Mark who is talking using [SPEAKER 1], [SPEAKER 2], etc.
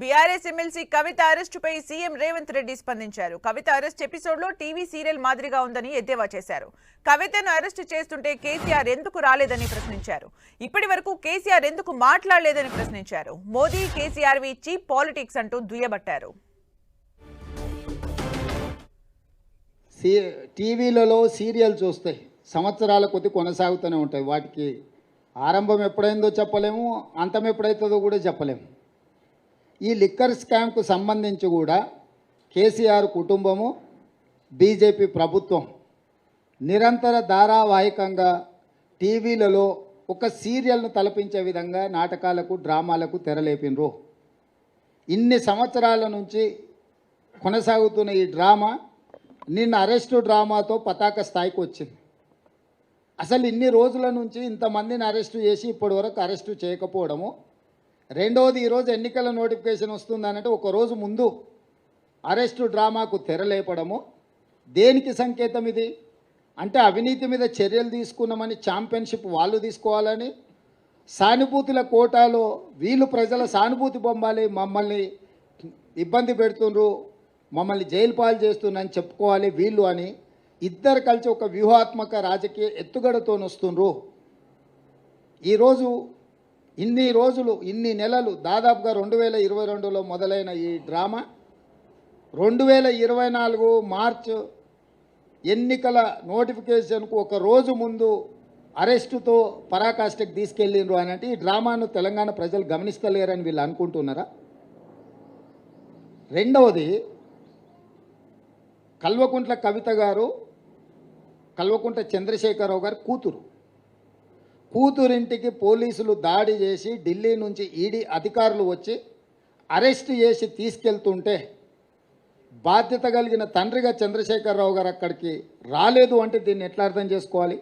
[SPEAKER 1] BRS MLC Kavitha అరెస్టుపై CM Revanth Reddy స్పందించారు. Kavitha arrest ఎపిసోడ్లో టీవీ సీరియల్ మాదిరిగా ఉందని ఎద్దేవా చేశారు. కవితను అరెస్టు చేస్తుంటే కేసీఆర్ ఎందుకు రాలేదని ప్రశ్నించారు. ఇప్పటి వరకు కేసీఆర్ ఎందుకు మాట్లాడలేదని ప్రశ్నించారు. మోదీ కేసీఆర్ వి చీప్ పాలిటిక్స్ అంటూ దుయ్యబట్టారు.
[SPEAKER 2] సీ టీవీలలో సీరియల్ చూస్తే సంవత్సరాల కొద్ది కొనసాగుతూనే ఉంటాయి. వాటికి ఆరంభం ఎప్పుడైందో చెప్పలేము అంతం ఎప్పుడైతుందో కూడా చెప్పలేము. ఈ లిక్కర్ స్కామ్కు సంబంధించి కూడా కేసీఆర్ కుటుంబము బీజేపీ ప్రభుత్వం నిరంతర ధారావాహికంగా టీవీలలో ఒక సీరియల్ను తలపించే విధంగా నాటకాలకు డ్రామాలకు తెరలేపినరు. ఇన్ని సంవత్సరాల నుంచి కొనసాగుతున్న ఈ డ్రామా నిన్న అరెస్టు డ్రామాతో పతాక స్థాయికి వచ్చింది. అసలు ఇన్ని రోజుల నుంచి ఇంతమందిని అరెస్టు చేసి ఇప్పటి వరకు అరెస్టు చేయకపోవడము రెండవది ఈరోజు ఎన్నికల నోటిఫికేషన్ వస్తుందనంటే ఒక రోజు ముందు అరెస్టు డ్రామాకు తెరలేపడము దేనికి సంకేతం ఇది? అంటే అవినీతి మీద చర్యలు తీసుకున్నామని ఛాంపియన్షిప్ వాళ్ళు తీసుకోవాలని సానుభూతుల కోటాలో వీళ్ళు ప్రజల సానుభూతి పొందాలి మమ్మల్ని ఇబ్బంది పెడుతుండ్రు మమ్మల్ని జైలు పాలు చేస్తున్నారని చెప్పుకోవాలి వీళ్ళు అని ఇద్దరు కలిసి ఒక వ్యూహాత్మక రాజకీయ ఎత్తుగడతో వస్తుండ్రు ఈరోజు ఇన్ని రోజులు ఇన్ని నెలలు దాదాపుగా రెండు వేల ఇరవై రెండులో మొదలైన ఈ డ్రామా రెండు వేల ఇరవై నాలుగు మార్చ్ ఎన్నికల నోటిఫికేషన్కు ఒక రోజు ముందు అరెస్టుతో పరాకాష్ఠకు తీసుకెళ్ళిండ్రు అని అంటే ఈ డ్రామాను తెలంగాణ ప్రజలు గమనిస్తలేరని వీళ్ళు అనుకుంటున్నారా? రెండవది కల్వకుంట్ల కవిత గారు కల్వకుంట్ల చంద్రశేఖరరావు గారి కూతురు. కూతురింటికి పోలీసులు దాడి చేసి ఢిల్లీ నుంచి ఈడీ అధికారులు వచ్చి అరెస్ట్ చేసి తీసుకెళ్తుంటే బాధ్యత కలిగిన తండ్రిగా చంద్రశేఖరరావు గారు అక్కడికి రాలేదు అంటే దీన్ని ఎట్లా అర్థం చేసుకోవాలి?